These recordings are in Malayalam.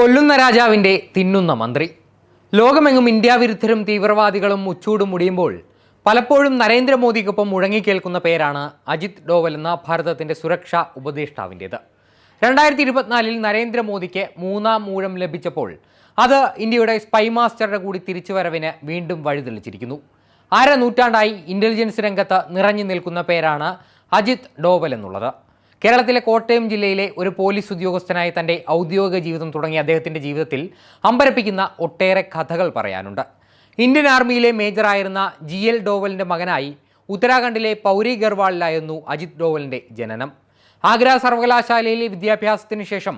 കൊല്ലുന്ന രാജാവിന്റെ തിന്നുന്ന മന്ത്രി. ലോകമെങ്ങും ഇന്ത്യ വിരുദ്ധരും തീവ്രവാദികളും ഉച്ചൂടും മുടിയുമ്പോൾ പലപ്പോഴും നരേന്ദ്രമോദിക്കൊപ്പം മുഴങ്ങിക്കേൽക്കുന്ന പേരാണ് അജിത് ഡോവൽ എന്ന ഭാരതത്തിന്റെ സുരക്ഷാ ഉപദേഷ്ടാവിന്റേത്. രണ്ടായിരത്തി ഇരുപത്തിനാലിൽ നരേന്ദ്രമോദിക്ക് മൂന്നാം മൂഴം ലഭിച്ചപ്പോൾ അത് ഇന്ത്യയുടെ സ്പൈ മാസ്റ്ററുടെ കൂടി തിരിച്ചുവരവിന് വീണ്ടും വഴിതെളിച്ചിരിക്കുന്നു. അര നൂറ്റാണ്ടായി ഇന്റലിജൻസ് രംഗത്ത് നിറഞ്ഞു നിൽക്കുന്ന പേരാണ് അജിത് ഡോവൽ എന്നുള്ളത്. കേരളത്തിലെ കോട്ടയം ജില്ലയിലെ ഒരു പോലീസ് ഉദ്യോഗസ്ഥനായി തന്റെ ഔദ്യോഗിക ജീവിതം തുടങ്ങിയ അദ്ദേഹത്തിന്റെ ജീവിതത്തിൽ അമ്പരപ്പിക്കുന്ന ഒട്ടേറെ കഥകൾ പറയാനുണ്ട്. ഇന്ത്യൻ ആർമിയിലെ മേജറായിരുന്ന ജി എൽ ഡോവലിന്റെ മകനായി ഉത്തരാഖണ്ഡിലെ പൗരി ഗർവാളിലായിരുന്നു അജിത് ഡോവലിന്റെ ജനനം. ആഗ്ര സർവകലാശാലയിലെ വിദ്യാഭ്യാസത്തിന് ശേഷം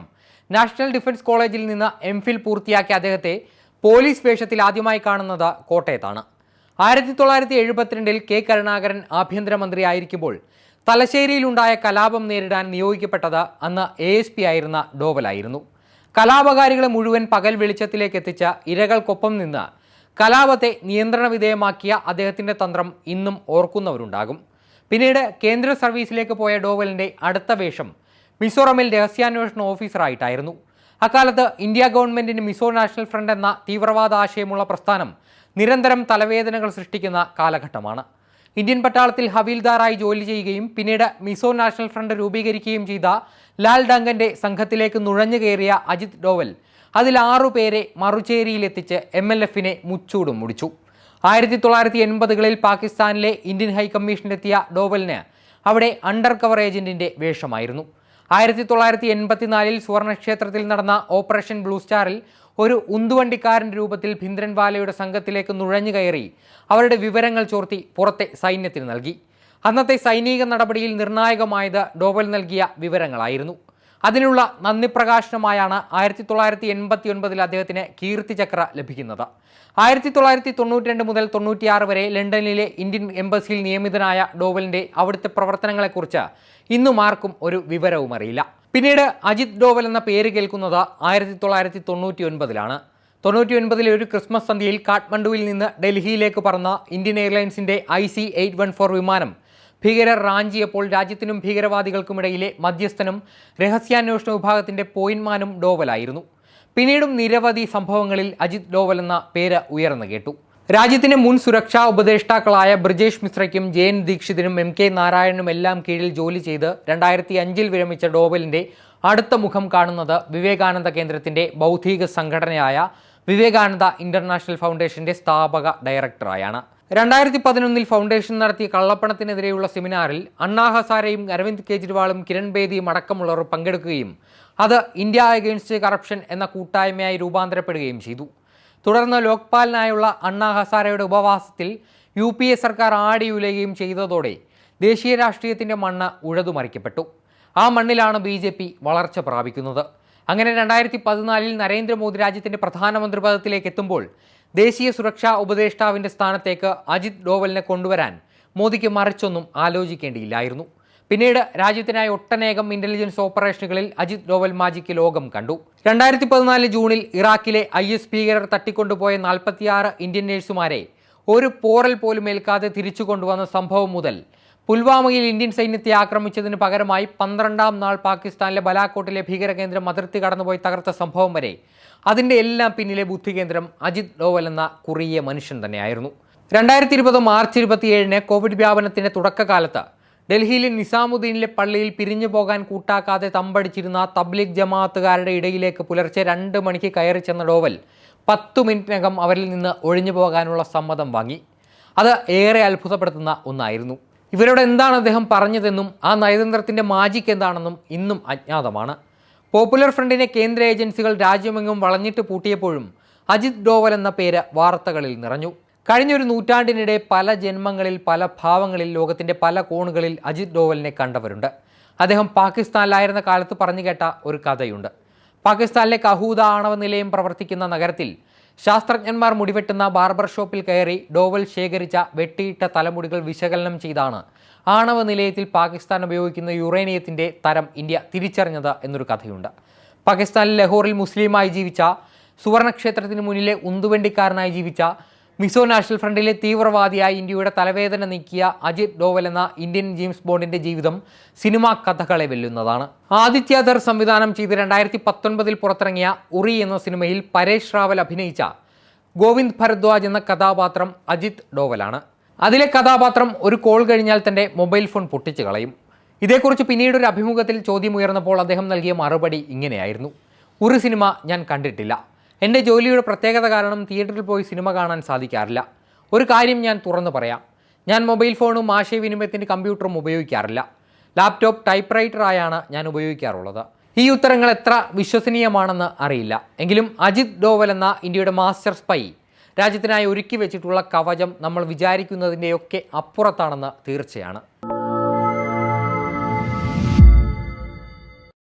നാഷണൽ ഡിഫൻസ് കോളേജിൽ നിന്ന് എം ഫിൽ പൂർത്തിയാക്കിയ അദ്ദേഹത്തെ പോലീസ് വേഷത്തിൽ ആദ്യമായി കാണുന്നത് കോട്ടയത്താണ്. ആയിരത്തി തൊള്ളായിരത്തി എഴുപത്തിരണ്ടിൽ കെ കരുണാകരൻ ആഭ്യന്തരമന്ത്രി ആയിരിക്കുമ്പോൾ തലശ്ശേരിയിലുണ്ടായ കലാപം നേരിടാൻ നിയോഗിക്കപ്പെട്ടത് അന്ന് എ എസ് പി ആയിരുന്ന ഡോവലായിരുന്നു. കലാപകാരികളെ മുഴുവൻ പകൽ വെളിച്ചത്തിലേക്ക് എത്തിച്ച ഇരകൾക്കൊപ്പം നിന്ന് കലാപത്തെ നിയന്ത്രണ വിധേയമാക്കിയ അദ്ദേഹത്തിന്റെ തന്ത്രം ഇന്നും ഓർക്കുന്നവരുണ്ടാകും. പിന്നീട് കേന്ദ്ര സർവീസിലേക്ക് പോയ ഡോവലിന്റെ അടുത്ത വേഷം മിസോറമിൽ രഹസ്യാന്വേഷണ ഓഫീസറായിട്ടായിരുന്നു. അക്കാലത്ത് ഇന്ത്യ ഗവൺമെന്റിന് മിസോ നാഷണൽ ഫ്രണ്ട് എന്ന തീവ്രവാദ ആശയമുള്ള പ്രസ്ഥാനം നിരന്തരം തലവേദനകൾ സൃഷ്ടിക്കുന്ന കാലഘട്ടമാണ്. ഇന്ത്യൻ പട്ടാളത്തിൽ ഹവീൽദാറായി ജോലി ചെയ്യുകയും പിന്നീട് മിസോ നാഷണൽ ഫ്രണ്ട് രൂപീകരിക്കുകയും ചെയ്ത ലാൽ ഡങ്കന്റെ സംഘത്തിലേക്ക് നുഴഞ്ഞു കയറിയ അജിത് ഡോവൽ. അതിൽ ആറുപേരെ മറുചേരിയിലെത്തിച്ച് എം എൽ എഫിനെ മുച്ചൂടും മുടിച്ചു. ആയിരത്തി തൊള്ളായിരത്തി എൺപതുകളിൽ പാകിസ്ഥാനിലെ ഇന്ത്യൻ ഹൈക്കമ്മീഷനിലെത്തിയ ഡോവലിന് അവിടെ അണ്ടർ കവർ ഏജന്റിന്റെ വേഷമായിരുന്നു. ആയിരത്തി തൊള്ളായിരത്തി എൺപത്തിനാലിൽ സുവർണക്ഷേത്രത്തിൽ നടന്ന ഓപ്പറേഷൻ ബ്ലൂ സ്റ്റാറിൽ ഒരു ഉന്തുവണ്ടിക്കാരന്റെ രൂപത്തിൽ ഭിന്ദ്രൻവാലയുടെ സംഘത്തിലേക്ക് നുഴഞ്ഞു കയറി അവരുടെ വിവരങ്ങൾ ചോർത്തി പുറത്തെ സൈന്യത്തിന് നൽകി. അന്നത്തെ സൈനിക നടപടിയിൽ നിർണായകമായത് ഡോവൽ നൽകിയ വിവരങ്ങളായിരുന്നു. അതിനുള്ള നന്ദി പ്രകാശനമായാണ് ആയിരത്തി തൊള്ളായിരത്തി എൺപത്തി ഒൻപതിൽ അദ്ദേഹത്തിന് കീർത്തിചക്ര ലഭിക്കുന്നത്. ആയിരത്തി തൊള്ളായിരത്തി തൊണ്ണൂറ്റി രണ്ട് മുതൽ തൊണ്ണൂറ്റിയാറ് വരെ ലണ്ടനിലെ ഇന്ത്യൻ എംബസിയിൽ നിയമിതനായ ഡോവലിന്റെ അവിടുത്തെ പ്രവർത്തനങ്ങളെക്കുറിച്ച് ഇന്നും ആർക്കും ഒരു വിവരവും അറിയില്ല പിന്നീട് അജിത് ഡോവൽ എന്ന പേര് കേൾക്കുന്നത് ആയിരത്തി തൊള്ളായിരത്തി തൊണ്ണൂറ്റി ഒൻപതിലാണ് തൊണ്ണൂറ്റി ഒൻപതിലെ ഒരു ക്രിസ്മസ് സന്ധ്യയിൽ കാഠ്മണ്ഡുവിൽ നിന്ന് ഡൽഹിയിലേക്ക് പറന്ന Indian എയർലൈൻസിന്റെ I C eight one four വിമാനം ഭീകരർ റാഞ്ചിയപ്പോൾ രാജ്യത്തിനും ഭീകരവാദികൾക്കുമിടയിലെ മധ്യസ്ഥനും രഹസ്യാന്വേഷണ വിഭാഗത്തിന്റെ പോയിന്റ്മാനും ഡോവലായിരുന്നു. പിന്നീടും നിരവധി സംഭവങ്ങളിൽ അജിത് ഡോവൽ എന്ന പേര് ഉയർന്നു കേട്ടു. രാജ്യത്തിന്റെ മുൻ സുരക്ഷാ ഉപദേഷ്ടാക്കളായ ബ്രിജേഷ് മിശ്രയ്ക്കും ജയൻ ദീക്ഷിതിനും എം കെ നാരായണനും എല്ലാം കീഴിൽ ജോലി ചെയ്ത് രണ്ടായിരത്തി അഞ്ചിൽ വിരമിച്ച ഡോവലിന്റെ അടുത്ത മുഖം കാണുന്നത് വിവേകാനന്ദ കേന്ദ്രത്തിന്റെ ബൗദ്ധിക സംഘടനയായ വിവേകാനന്ദ ഇന്റർനാഷണൽ ഫൗണ്ടേഷന്റെ സ്ഥാപക ഡയറക്ടറായാണ്. രണ്ടായിരത്തി പതിനൊന്നിൽ ഫൗണ്ടേഷൻ നടത്തിയ കള്ളപ്പണത്തിനെതിരെയുള്ള സെമിനാറിൽ അണ്ണാ ഹസാരയും അരവിന്ദ് കെജ്രിവാളും കിരൺ ബേദിയും അടക്കമുള്ളവർ പങ്കെടുക്കുകയും അത് ഇന്ത്യ അഗെയിൻസ്റ്റ് കറപ്ഷൻ എന്ന കൂട്ടായ്മയായി രൂപാന്തരപ്പെടുകയും ചെയ്തു. തുടർന്ന് ലോക്പാലിനായുള്ള അണ്ണാ ഹസാരയുടെ ഉപവാസത്തിൽ യു പി എ സർക്കാർ ആടിയുലയുകയും ചെയ്തതോടെ ദേശീയ രാഷ്ട്രീയത്തിന്റെ മണ്ണ് ഉഴതുമറിക്കപ്പെട്ടു. ആ മണ്ണിലാണ് ബി ജെ പി വളർച്ച പ്രാപിക്കുന്നത്. അങ്ങനെ രണ്ടായിരത്തി പതിനാലിൽ നരേന്ദ്രമോദി രാജ്യത്തിന്റെ പ്രധാനമന്ത്രി പദത്തിലേക്ക് എത്തുമ്പോൾ ദേശീയ സുരക്ഷാ ഉപദേഷ്ടാവിന്റെ സ്ഥാനത്തേക്ക് അജിത് ഡോവലിനെ കൊണ്ടുവരാൻ മോദിക്ക് മറിച്ചൊന്നും ആലോചിക്കേണ്ടിയില്ലായിരുന്നു. പിന്നീട് രാജ്യത്തിനായി ഒട്ടനേകം ഇന്റലിജൻസ് ഓപ്പറേഷനുകളിൽ അജിത് ഡോവൽ മാജിക്ക് ലോകം കണ്ടു. രണ്ടായിരത്തി പതിനാല് ജൂണിൽ ഇറാഖിലെ ഐ എസ് ഭീകരർ തട്ടിക്കൊണ്ടുപോയ നാൽപ്പത്തിയാറ് ഇന്ത്യൻ നേഴ്സുമാരെ ഒരു പോറൽ പോലും ഏൽക്കാതെ തിരിച്ചു കൊണ്ടുവന്ന സംഭവം മുതൽ പുൽവാമയിൽ ഇന്ത്യൻ സൈന്യത്തെ ആക്രമിച്ചതിന് പകരമായി പന്ത്രണ്ടാം നാൾ പാകിസ്ഥാനിലെ ബലാക്കോട്ടിലെ ഭീകരകേന്ദ്രം അതിർത്തി കടന്നുപോയി തകർത്ത സംഭവം വരെ അതിന്റെ എല്ലാം പിന്നിലെ ബുദ്ധികേന്ദ്രം അജിത് ഡോവൽ എന്ന കുറിയ മനുഷ്യൻ തന്നെയായിരുന്നു. രണ്ടായിരത്തി ഇരുപത് മാർച്ച് ഇരുപത്തിയേഴിന് കോവിഡ് വ്യാപനത്തിന്റെ തുടക്കകാലത്ത് ഡൽഹിയിലെ നിസാമുദ്ദീനിലെ പള്ളിയിൽ പിരിഞ്ഞു പോകാൻ കൂട്ടാക്കാതെ തമ്പടിച്ചിരുന്ന തബ്ലിഗ് ജമാഅത്തുകാരുടെ ഇടയിലേക്ക് പുലർച്ചെ രണ്ട് മണിക്ക് കയറി ചെന്ന ഡോവൽ പത്തു മിനിറ്റിനകം അവരിൽ നിന്ന് ഒഴിഞ്ഞു പോകാനുള്ള സമ്മതം വാങ്ങി. അത് ഏറെ അത്ഭുതപ്പെടുത്തുന്ന ഒന്നായിരുന്നു. ഇവരോട് എന്താണ് അദ്ദേഹം പറഞ്ഞതെന്നും ആ നയതന്ത്രത്തിന്റെ മാജിക് എന്താണെന്നും ഇന്നും അജ്ഞാതമാണ്. പോപ്പുലർ ഫ്രണ്ടിനെ കേന്ദ്ര ഏജൻസികൾ രാജ്യമെങ്ങും വളഞ്ഞിട്ട് പൂട്ടിയപ്പോഴും അജിത് ഡോവൽ എന്ന പേര് വാർത്തകളിൽ നിറഞ്ഞു. കഴിഞ്ഞൊരു നൂറ്റാണ്ടിനിടെ പല ജന്മങ്ങളിൽ പല ഭാവങ്ങളിൽ ലോകത്തിന്റെ പല കോണുകളിൽ അജിത് ഡോവലിനെ കണ്ടവരുണ്ട്. അദ്ദേഹം പാകിസ്ഥാനിലായിരുന്ന കാലത്ത് പറഞ്ഞു കേട്ട ഒരു കഥയുണ്ട്. പാകിസ്ഥാനിലെ കഹൂദ ആണവ നിലയം പ്രവർത്തിക്കുന്ന നഗരത്തിൽ ശാസ്ത്രജ്ഞന്മാർ മുടിവെട്ടുന്ന ബാർബർ ഷോപ്പിൽ കയറി ഡോവൽ ശേഖരിച്ച വെട്ടിയിട്ട തലമുടികൾ വിശകലനം ചെയ്താണ് ആണവ നിലയത്തിൽ പാകിസ്ഥാൻ ഉപയോഗിക്കുന്ന യുറേനിയത്തിന്റെ തരം ഇന്ത്യ തിരിച്ചറിഞ്ഞത് എന്നൊരു കഥയുണ്ട്. പാകിസ്ഥാനിൽ ലഹോറിൽ മുസ്ലിമായി ജീവിച്ച സുവർണക്ഷേത്രത്തിന് മുന്നിലെ ഉന്തുവണ്ടിക്കാരനായി ജീവിച്ച മിസോ നാഷണൽ ഫ്രണ്ടിലെ തീവ്രവാദിയായി ഇന്ത്യയുടെ തലവേദന നീക്കിയ അജിത് ഡോവൽ എന്ന ഇന്ത്യൻ ജെയിംസ് ബോണ്ടിന്റെ ജീവിതം സിനിമാ കഥകളെ വെല്ലുന്നതാണ്. ആദിത്യധർ സംവിധാനം ചെയ്ത് രണ്ടായിരത്തി പത്തൊൻപതിൽ പുറത്തിറങ്ങിയ ഉറി എന്ന സിനിമയിൽ പരേഷ് റാവൽ അഭിനയിച്ച ഗോവിന്ദ് ഭരദ്വാജ് എന്ന കഥാപാത്രം അജിത് ഡോവലാണ്. അതിലെ കഥാപാത്രം ഒരു കോൾ കഴിഞ്ഞാൽ തന്റെ മൊബൈൽ ഫോൺ പൊട്ടിച്ചു കളയും. ഇതേക്കുറിച്ച് പിന്നീട് ഒരു അഭിമുഖത്തിൽ ചോദ്യമുയർന്നപ്പോൾ അദ്ദേഹം നൽകിയ മറുപടി ഇങ്ങനെയായിരുന്നു. ഒരു സിനിമ ഞാൻ കണ്ടിട്ടില്ല. എന്റെ ജോലിയുടെ പ്രത്യേകത കാരണം തിയേറ്ററിൽ പോയി സിനിമ കാണാൻ സാധിക്കാറില്ല. ഒരു കാര്യം ഞാൻ തുറന്നു പറയാം. ഞാൻ മൊബൈൽ ഫോണും ആശയവിനിമയത്തിന്റെ കമ്പ്യൂട്ടറും ഉപയോഗിക്കാറില്ല. ലാപ്ടോപ്പ് ടൈപ്പ് റൈറ്ററായാണ് ഞാൻ ഉപയോഗിക്കാറുള്ളത്. ഈ ഉത്തരങ്ങൾ എത്ര വിശ്വസനീയമാണെന്ന് അറിയില്ല. എങ്കിലും അജിത് ഡോവൽ എന്ന ഇന്ത്യയുടെ മാസ്റ്റർ സ്പൈ രാജ്യത്തിനായി ഒരുക്കി വെച്ചിട്ടുള്ള കവചം നമ്മൾ വിചാരിക്കുന്നതിന്റെയൊക്കെ അപ്പുറത്താണെന്ന് തീർച്ചയാണ്.